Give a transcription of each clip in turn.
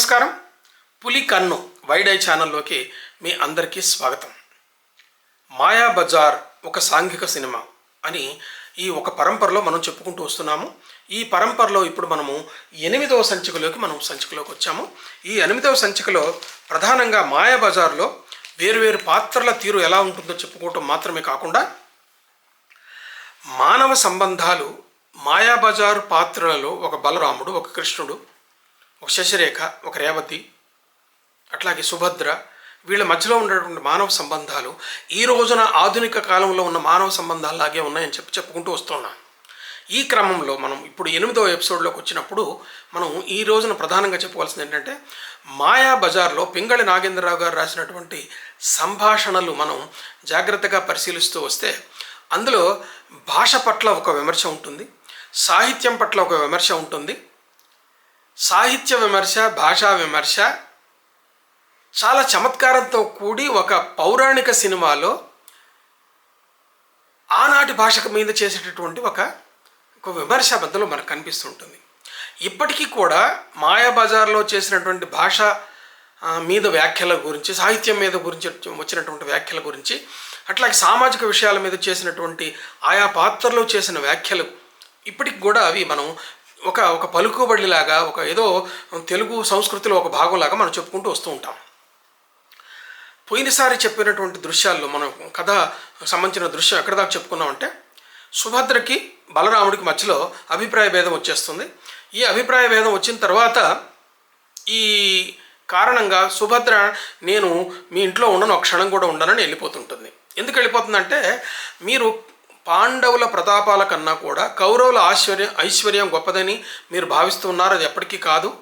నమస్కారం. పులి కన్ను వైడ్ ఐ ఛానల్లోకి మీ అందరికీ స్వాగతం. మాయా బజార్ ఒక సాంఘిక సినిమా అని ఈ ఒక పరంపరలో మనం చెప్పుకుంటూ వస్తున్నాము. ఈ పరంపరలో ఇప్పుడు మనము ఎనిమిదవ సంచికలోకి మనం సంచికలోకి వచ్చాము. ఈ ఎనిమిదవ సంచికలో ప్రధానంగా మాయా బజార్లో వేరువేరు పాత్రల తీరు ఎలా ఉంటుందో చెప్పుకోవటం మాత్రమే కాకుండా మానవ సంబంధాలు మాయాబజారు పాత్రలలో ఒక బలరాముడు ఒక కృష్ణుడు ఒక శశిరేఖ ఒక రేవతి అట్లాగే సుభద్ర వీళ్ళ మధ్యలో ఉన్నటువంటి మానవ సంబంధాలు ఈ రోజున ఆధునిక కాలంలో ఉన్న మానవ సంబంధాలు లాగే ఉన్నాయని చెప్పి చెప్పుకుంటూ వస్తున్నాం ఈ క్రమంలో మనం ఇప్పుడు ఎనిమిదవ ఎపిసోడ్లోకి వచ్చినప్పుడు మనం ఈ రోజున ప్రధానంగా చెప్పవలసింది ఏంటంటే మాయా బజార్లో పింగళి నాగేంద్రరావు గారు రాసినటువంటి సంభాషణలు మనం జాగ్రత్తగా పరిశీలిస్తూ వస్తే అందులో భాష పట్ల ఒక విమర్శ ఉంటుంది సాహిత్యం పట్ల ఒక విమర్శ ఉంటుంది సాహిత్య విమర్శ భాషా విమర్శ చాలా చమత్కారంతో కూడి ఒక పౌరాణిక సినిమాలో ఆనాటి భాషకు మీద చేసేటటువంటి ఒక ఒక విమర్శ మధ్యలో మనకు కనిపిస్తుంటుంది. ఇప్పటికీ కూడా మాయాబజార్లో చేసినటువంటి భాష మీద వ్యాఖ్యల గురించి సాహిత్యం మీద గురించి వచ్చినటువంటి వ్యాఖ్యల గురించి అట్లాగే సామాజిక విషయాల మీద చేసినటువంటి ఆయా పాత్రలో చేసిన వ్యాఖ్యలు ఇప్పటికి కూడా అవి మనం ఒక ఒక పలుకుబడిలాగా ఒక ఏదో తెలుగు సంస్కృతిలో ఒక భాగంలాగా మనం చెప్పుకుంటూ వస్తూ ఉంటాం. పోయినసారి చెప్పినటువంటి దృశ్యాల్లో మనం కథ సంబంధించిన దృశ్యం ఎక్కడ దాకా చెప్పుకున్నామంటే సుభద్రకి బలరాముడికి మధ్యలో అభిప్రాయ భేదం వచ్చేస్తుంది. ఈ అభిప్రాయ భేదం వచ్చిన తర్వాత ఈ కారణంగా సుభద్ర నేను మీ ఇంట్లో ఉండను ఒక క్షణం కూడా ఉండనని వెళ్ళిపోతుంటుంది. ఎందుకు వెళ్ళిపోతుందంటే మీరు పాండవుల ప్రతాపాల కన్నా కూడా కౌరవుల ఆశ్వర్యం ఐశ్వర్యం గొప్పదని మీరు భావిస్తున్నారు అది ఎప్పటికీ కాదు.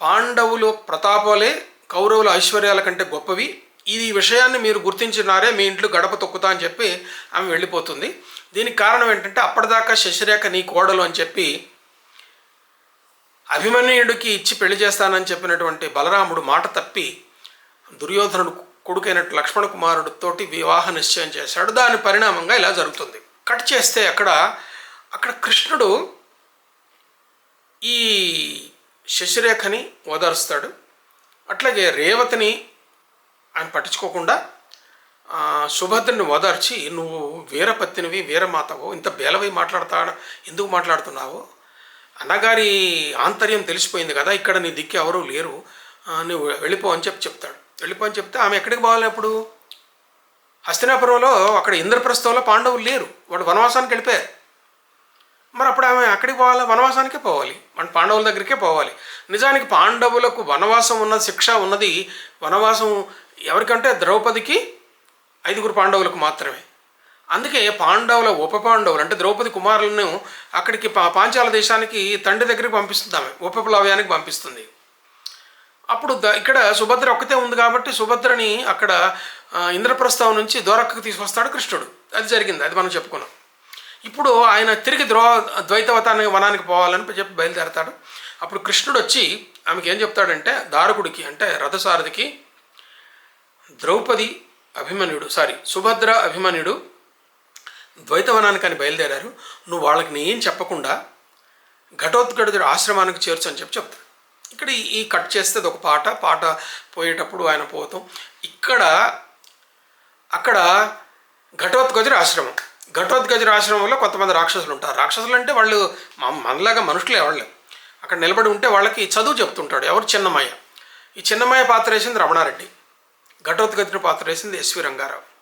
పాండవుల ప్రతాపాలే కౌరవుల ఐశ్వర్యాల కంటే గొప్పవి. ఈ విషయాన్ని మీరు గుర్తించినారే మీ ఇంట్లో గడప తొక్కుతా అని చెప్పి ఆమె వెళ్ళిపోతుంది. దీనికి కారణం ఏంటంటే అప్పటిదాకా శశిరేఖ నీ కోడలు అని చెప్పి అభిమన్యుడికి ఇచ్చి పెళ్ళి చేస్తానని చెప్పినటువంటి బలరాముడు మాట తప్పి దుర్యోధనుడు కొడుకైనట్టు లక్ష్మణ కుమారుడితోటి వివాహ నిశ్చయం చేశాడు. దాని పరిణామంగా ఇలా జరుగుతుంది. కట్ చేస్తే అక్కడ అక్కడ కృష్ణుడు ఈ శశిరేఖని ఓదారుస్తాడు. అట్లాగే రేవతిని ఆయన పట్టించుకోకుండా సుభద్రుని సుభద్రని ఓదార్చి నువ్వు వీరపత్తినివి వీరమాతవు ఇంత బేలవై మాట్లాడతా ఎందుకు మాట్లాడుతున్నావు? అన్నగారి ఆంతర్యం తెలిసిపోయింది కదా ఇక్కడ నీ దిక్కు ఎవరూ లేరు. నువ్వు వెళ్ళిపో అని చెప్పి చెప్తాడు. వెళ్ళిపోని చెప్తే ఆమె ఎక్కడికి పోవాలి అప్పుడు? హస్తినాపురంలో అక్కడ ఇంద్రప్రస్థంలో పాండవులు లేరు. వాడు వనవాసానికి వెళ్ళిపోయారు. మరి అప్పుడు ఆమె అక్కడికి పోవాలి? వనవాసానికే పోవాలి. మన పాండవుల దగ్గరికే పోవాలి. నిజానికి పాండవులకు వనవాసం ఉన్న శిక్ష ఉన్నది వనవాసం ఎవరికంటే ద్రౌపదికి? ఐదుగురు పాండవులకు మాత్రమే. అందుకే పాండవుల ఉప పాండవులు అంటే ద్రౌపది కుమారులను అక్కడికి పా పాంచాల దేశానికి తండ్రి దగ్గరికి పంపిస్తుంది ఆమె. ఉపప్లవ్యానికి పంపిస్తుంది. అప్పుడు ద ఇక్కడ సుభద్ర ఒక్కతే ఉంది కాబట్టి సుభద్రని అక్కడ ఇంద్రప్రస్థం నుంచి దోరక్కకు తీసుకొస్తాడు కృష్ణుడు. అది జరిగింది అది మనం చెప్పుకున్నాం. ఇప్పుడు ఆయన తిరిగి ద్రో ద్వైతవతానికి వనానికి పోవాలని చెప్పి బయలుదేరతాడు. అప్పుడు కృష్ణుడు వచ్చి ఆమెకి ఏం చెప్తాడంటే దారకుడికి అంటే రథసారథికి ద్రౌపది అభిమన్యుడు సారీ సుభద్ర అభిమన్యుడు ద్వైతవనానికి అని బయలుదేరారు. నువ్వు వాళ్ళకి నేను చెప్పకుండా ఘటోత్కడుడు ఆశ్రమానికి చేర్చు అని చెప్పి చెప్తాడు. ఇక్కడ ఈ- కట్ చేస్తే ఒక పాట పాట పోయేటప్పుడు ఆయన పోతాం. ఇక్కడ అక్కడ ఘటోత్కజుడి ఆశ్రమం. ఘటోత్కజుడి ఆశ్రమంలో కొంతమంది రాక్షసులు ఉంటారు. రాక్షసులు అంటే వాళ్ళు మనలాగా మనుషులే వాళ్ళు. అక్కడ నిలబడి ఉంటే వాళ్ళకి చదువు చెప్తుంటాడు. ఎవరు? చిన్నమయ్య ఈ చిన్నమయ్య పాత్ర వేసింది రమణారెడ్డి. ఘటోత్కజుడి పాత్ర వేసింది ఎస్వి రంగారావు.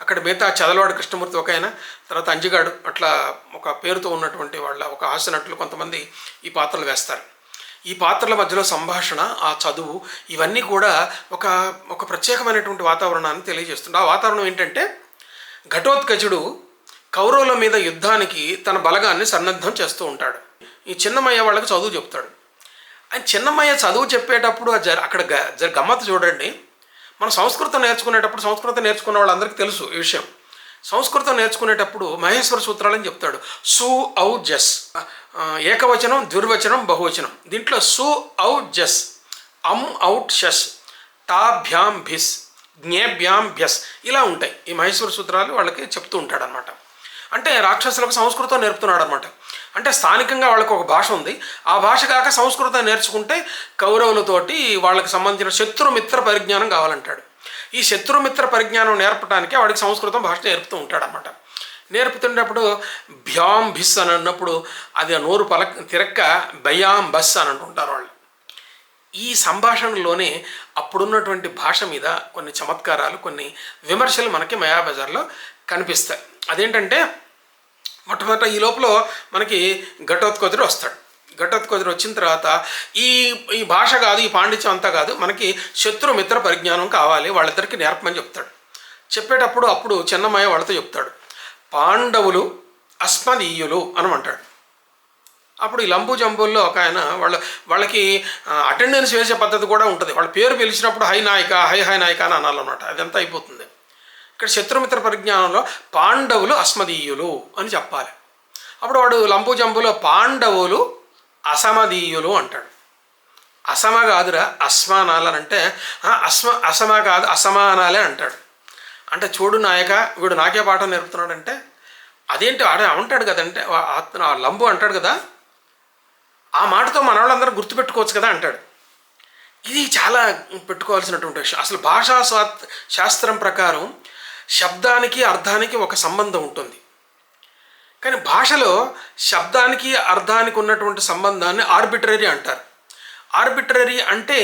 అక్కడ మిగతా చదలవాడు కృష్ణమూర్తి ఒక ఆయన తర్వాత అంజిగాడు అట్లా ఒక పేరుతో ఉన్నటువంటి వాళ్ళ ఒక హాస్యనటులు కొంతమంది ఈ పాత్రలు వేస్తారు. ఈ పాత్రల మధ్యలో సంభాషణ ఆ చదువు ఇవన్నీ కూడా ఒక ఒక ప్రత్యేకమైనటువంటి వాతావరణాన్ని తెలియజేస్తుంది. ఆ వాతావరణం ఏంటంటే ఘటోత్కచుడు కౌరవుల మీద యుద్ధానికి తన బలగాన్ని సన్నద్ధం చేస్తూ ఉంటాడు. ఈ చిన్నమయ్య వాళ్ళకి చదువు చెప్తాడు. ఆయన చిన్నమయ్య చదువు చెప్పేటప్పుడు జర అక్కడ గ జర గమ్మత్తు చూడండి. మనం సంస్కృతం నేర్చుకునేటప్పుడు సంస్కృతం నేర్చుకున్న వాళ్ళందరికీ తెలుసు ఈ విషయం. సంస్కృతం నేర్చుకునేటప్పుడు మహేశ్వర సూత్రాలని చెప్తాడు. సు ఔ జస్. ఏకవచనం ద్విర్వచనం బహువచనం. దీంట్లో సు ఔ జస్. అమ్ ఔట్ షస్. టాభ్యాం భిస్. జ్ఞేభ్యాం భ్యస్. ఇలా ఉంటాయి. ఈ మహేశ్వర సూత్రాలు వాళ్ళకి చెప్తూ ఉంటాడనమాట అంటే రాక్షసులకు సంస్కృతం నేర్పుతున్నాడు అనమాట అంటే స్థానికంగా వాళ్ళకు ఒక భాష ఉంది. ఆ భాష కాక సంస్కృతం నేర్చుకుంటే కౌరవులతోటి వాళ్ళకి సంబంధించిన శత్రుమిత్ర పరిజ్ఞానం కావాలంటాడు. ఈ శత్రుమిత్ర పరిజ్ఞానం నేర్పడానికి వాడికి సంస్కృతం భాష నేర్పుతూ ఉంటాడనమాట నేర్పుతుండేటప్పుడు భ్యాం భిస్ అని అన్నప్పుడు అది నోరు పలక తిరక్క భయాం బస్ అని అంటుంటారు వాళ్ళు. ఈ సంభాషణలోనే అప్పుడున్నటువంటి భాష మీద కొన్ని చమత్కారాలు కొన్ని విమర్శలు మనకి మయాబజార్లో కనిపిస్తాయి. అదేంటంటే మొట్టమొదట ఈ లోపల మనకి ఘటోత్కోతుడు వస్తాడు. ఘటోత్కోతుడు వచ్చిన తర్వాత ఈ ఈ భాష కాదు ఈ పాండిత్యం అంతా కాదు మనకి శత్రు మిత్ర పరిజ్ఞానం కావాలి వాళ్ళిద్దరికి నేర్పమని చెప్తాడు. చెప్పేటప్పుడు అప్పుడు చిన్నమయ్య వాళ్ళతో చెప్తాడు. పాండవులు అస్మదీయులు అని అంటాడు. అప్పుడు ఈ లంబు జంబుల్లో ఒక ఆయన వాళ్ళ వాళ్ళకి అటెండెన్స్ వేసే పద్ధతి కూడా ఉంటుంది. వాళ్ళ పేరు పిలిచినప్పుడు హై నాయక హై హై నాయక అని అనాలన్నమాట. అదంతా అయిపోతుంది. ఇక్కడ శత్రుమిత్ర పరిజ్ఞానంలో పాండవులు అస్మదీయులు అని చెప్పాలి. అప్పుడు వాడు లంబు జంబులో పాండవులు అసమదీయులు అంటాడు. అసమ కాదురా అస్మానాలనంటే అస్మ అసమ కాదు అసమానాలే అంటాడు. అంటే చూడు నాయక వీడు నాకే పాఠం నేర్పుతున్నాడంటే అదేంటి ఆడ అంటాడు కదంటే అతను ఆ లంబు అంటాడు కదా ఆ మాటతో మన వాళ్ళందరూ గుర్తుపెట్టుకోవచ్చు కదా అంటాడు. ఇది చాలా పెట్టుకోవాల్సినటువంటి విషయం. అసలు భాషా శాస్త్రం ప్రకారం శబ్దానికి అర్థానికి ఒక సంబంధం ఉంటుంది. కానీ భాషలో శబ్దానికి అర్థానికి ఉన్నటువంటి సంబంధాన్ని ఆర్బిటరీ అంటారు. ఆర్బిటరీ అంటే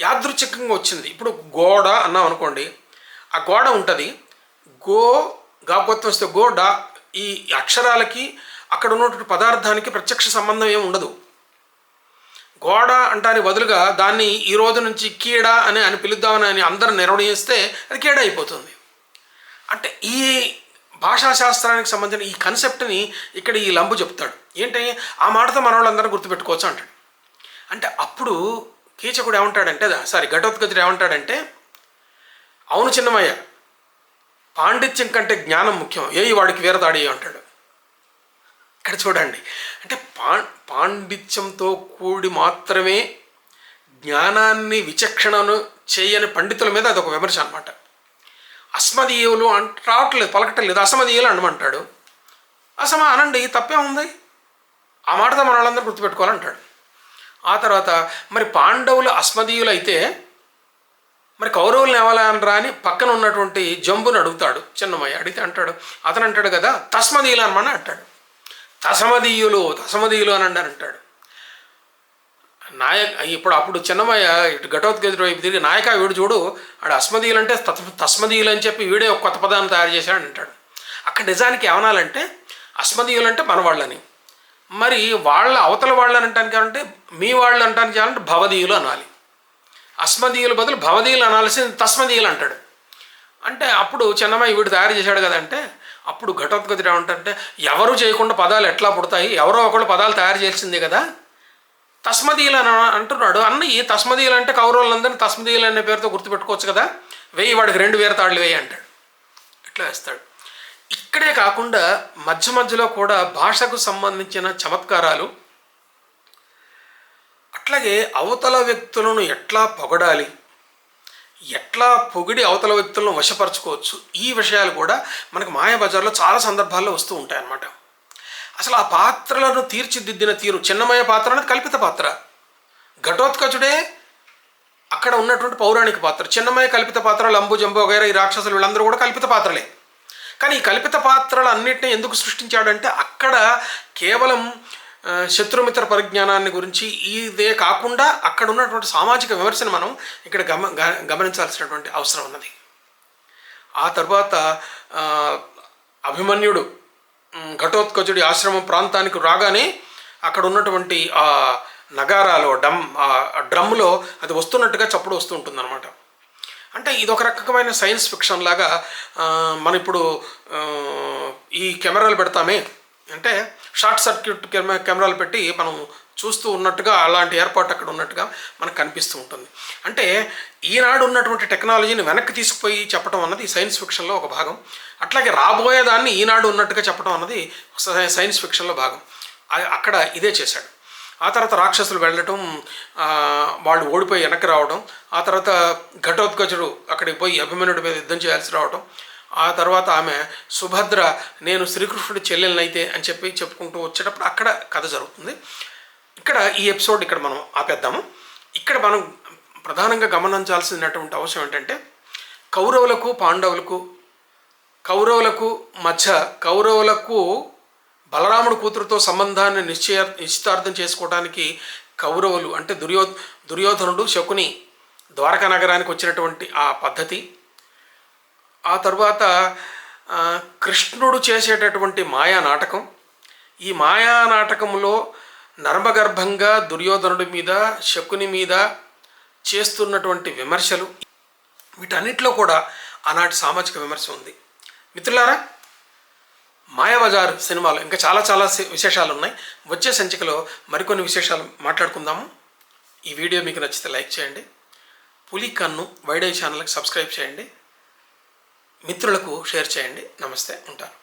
యాదృచ్ఛికంగా వచ్చింది. ఇప్పుడు గోడ అన్నాం అనుకోండి. ఆ గోడ ఉంటుంది. గో గాగొత్తం వస్తే గోడ ఈ అక్షరాలకి అక్కడ ఉన్నటువంటి పదార్థానికి ప్రత్యక్ష సంబంధం ఏమి ఉండదు. గోడ అంటానికి బదులుగా దాన్ని ఈ రోజు నుంచి కీడ అని అని పిలుద్దామని అని అందరూ నిర్ణయిస్తే అది కీడ అయిపోతుంది. అంటే ఈ భాషా శాస్త్రానికి సంబంధించిన ఈ కన్సెప్ట్ని ఇక్కడ ఈ లంబు చెప్తాడు. ఏంటి? ఆ మాటతో మన వాళ్ళందరూ గుర్తుపెట్టుకోవచ్చు అంటాడు. అంటే అప్పుడు కీచకుడు ఏమంటాడంటే సారీ ఘటోత్కచుడు ఏమంటాడంటే అవును చిన్నమయ్య పాండిత్యం కంటే జ్ఞానం ముఖ్యం. ఏ వాడికి వీరదాడి అంటాడు. ఇక్కడ చూడండి. అంటే పా పాండిత్యంతో కూడి మాత్రమే జ్ఞానాన్ని విచక్షణను చేయని పండితుల మీద అదొక విమర్శ అనమాట అస్మదీయులు అంట రావట్లేదు పలకటం లేదు అసమదీయులు అనమంటాడు. అసమ అనండి తప్పే ఉంది? ఆ మాటతో మన వాళ్ళందరూ గుర్తుపెట్టుకోవాలంటాడు. ఆ తర్వాత మరి పాండవులు అస్మదీయులు అయితే మరి కౌరవులు ఏమలనరా అని పక్కన ఉన్నటువంటి జంబుని అడుగుతాడు చిన్నమయ్య. అడిగితే అంటాడు అతను అంటాడు కదా తస్మదీయులు అనమని అంటాడు. తసమదీయులు తసమదీయులు అని అంటాడు. నాయక్ ఇప్పుడు అప్పుడు చిన్నమయ్య ఇటు వైపు తిరిగి నాయక వీడు చూడు ఆడు అస్మదీయులు అంటే తత్ తస్మదీయులు అని చెప్పి వీడే ఒక కొత్త పదాన్ని తయారు చేశాడు అంటాడు. అక్కడ నిజానికి ఏమనాలంటే అస్మదీయులు అంటే మన వాళ్ళని మరి వాళ్ళ అవతల వాళ్ళని అంటానికి అంటే మీ వాళ్ళు అంటానికి అంటే భవదీయులు అనాలి. అస్మదీయుల బదులు భవదీయులు అనాల్సింది తస్మదీయులు అంటాడు. అంటే అప్పుడు చిన్నమ్మాయి వీడు తయారు చేశాడు కదంటే అప్పుడు ఘటోత్కతుడు ఏమంటే ఎవరు చేయకుండా పదాలు ఎట్లా పుడతాయి? ఎవరో ఒకళ్ళు పదాలు తయారు చేసింది కదా. తస్మదీయులు అని అంటున్నాడు. అన్న ఈ తస్మదీయులు అంటే కౌరవులందరినీ తస్మదీయులు అనే పేరుతో గుర్తుపెట్టుకోవచ్చు కదా? వెయ్యి వాడికి రెండు వేల తాళ్ళు వేయి అంటాడు. ఇట్లా వేస్తాడు. ఇక్కడే కాకుండా మధ్య మధ్యలో కూడా భాషకు సంబంధించిన చమత్కారాలు అట్లాగే అవతల వ్యక్తులను ఎట్లా పొగడాలి ఎట్లా పొగిడి అవతల వ్యక్తులను వశపరచుకోవచ్చు ఈ విషయాలు కూడా మనకు మాయాబజార్లో చాలా సందర్భాల్లో వస్తూ ఉంటాయి అన్నమాట అసలు ఆ పాత్రలను తీర్చిదిద్దిన తీరు చిన్నమయ పాత్ర అనేది కల్పిత పాత్ర. ఘటోత్కచుడే అక్కడ ఉన్నటువంటి పౌరాణిక పాత్ర. చిన్నమయ కల్పిత పాత్ర లంబు జంబు వగైరా ఈ రాక్షసులు వీళ్ళందరూ కూడా కల్పిత పాత్రలే. కానీ ఈ కల్పిత పాత్రలు అన్నిటిని ఎందుకు సృష్టించాడంటే అక్కడ కేవలం శత్రుమిత్ర పరిజ్ఞానాన్ని గురించి ఇదే కాకుండా అక్కడ ఉన్నటువంటి సామాజిక విమర్శను మనం ఇక్కడ గమ గ- గమనించాల్సినటువంటి అవసరం ఉన్నది. ఆ తర్వాత అభిమన్యుడు ఘటోత్కచుడి ఆశ్రమం ప్రాంతానికి రాగానే అక్కడ ఉన్నటువంటి ఆ నగారాలో డమ్ ఆ డ్రమ్లో అది వస్తున్నట్టుగా చప్పుడు వస్తూ ఉంటుందన్నమాట. అంటే ఇది ఒక రకమైన సైన్స్ ఫిక్షన్ లాగా మనం ఇప్పుడు ఈ కెమెరాలు పెడతామే. అంటే షార్ట్ సర్క్యూట్ కెమెరాలు పెట్టి మనం చూస్తూ ఉన్నట్టుగా అలాంటి ఏర్పాటు అక్కడ ఉన్నట్టుగా మనకు కనిపిస్తూ ఉంటుంది. అంటే ఈనాడు ఉన్నటువంటి టెక్నాలజీని వెనక్కి తీసుకుపోయి చెప్పడం అన్నది సైన్స్ ఫిక్షన్లో ఒక భాగం. అట్లాగే రాబోయేదాన్ని ఈనాడు ఉన్నట్టుగా చెప్పడం అన్నది సైన్స్ ఫిక్షన్లో భాగం. అక్కడ ఇదే చేశాడు. ఆ తర్వాత రాక్షసులు వెళ్ళటం వాళ్ళు ఓడిపోయి వెనక్కి రావడం ఆ తర్వాత ఘటోత్కచుడు అక్కడికి పోయి అభిమన్యుడి మీద యుద్ధం చేయాల్సి రావడం ఆ తర్వాత ఆమె సుభద్ర నేను శ్రీకృష్ణుడి చెల్లెలనైతే అని చెప్పి చెప్పుకుంటూ వచ్చేటప్పుడు అక్కడ కథ జరుగుతుంది. ఇక్కడ ఈ ఎపిసోడ్ ఇక్కడ మనం ఆపేద్దాము. ఇక్కడ మనం ప్రధానంగా గమనించాల్సినటువంటి అవసరం ఏంటంటే కౌరవులకు పాండవులకు కౌరవులకు మధ్య కౌరవులకు బలరాముడు కూతురుతో సంబంధాన్ని నిశ్చయ నిశ్చితార్థం చేసుకోవడానికి కౌరవులు అంటే దుర్యో దుర్యోధనుడు శకుని ద్వారకా నగరానికి వచ్చినటువంటి ఆ పద్ధతి. ఆ తర్వాత కృష్ణుడు చేసేటటువంటి మాయా నాటకం. ఈ మాయా నాటకంలో నర్మగర్భంగా దుర్యోధనుడి మీద శకుని మీద చేస్తున్నటువంటి విమర్శలు వీటన్నిటిలో కూడా ఆనాటి సామాజిక విమర్శ ఉంది. మిత్రులారా మాయాబజార్ సినిమాలో ఇంకా చాలా చాలా విశేషాలు ఉన్నాయి వచ్చే సంచికలో మరికొన్ని విశేషాలు మాట్లాడుకుందాము. ఈ వీడియో మీకు నచ్చితే లైక్ చేయండి. పులి కన్ను వైడై ఛానల్కి సబ్స్క్రైబ్ చేయండి. మిత్రులకు షేర్ చేయండి. నమస్తే ఉంటాను.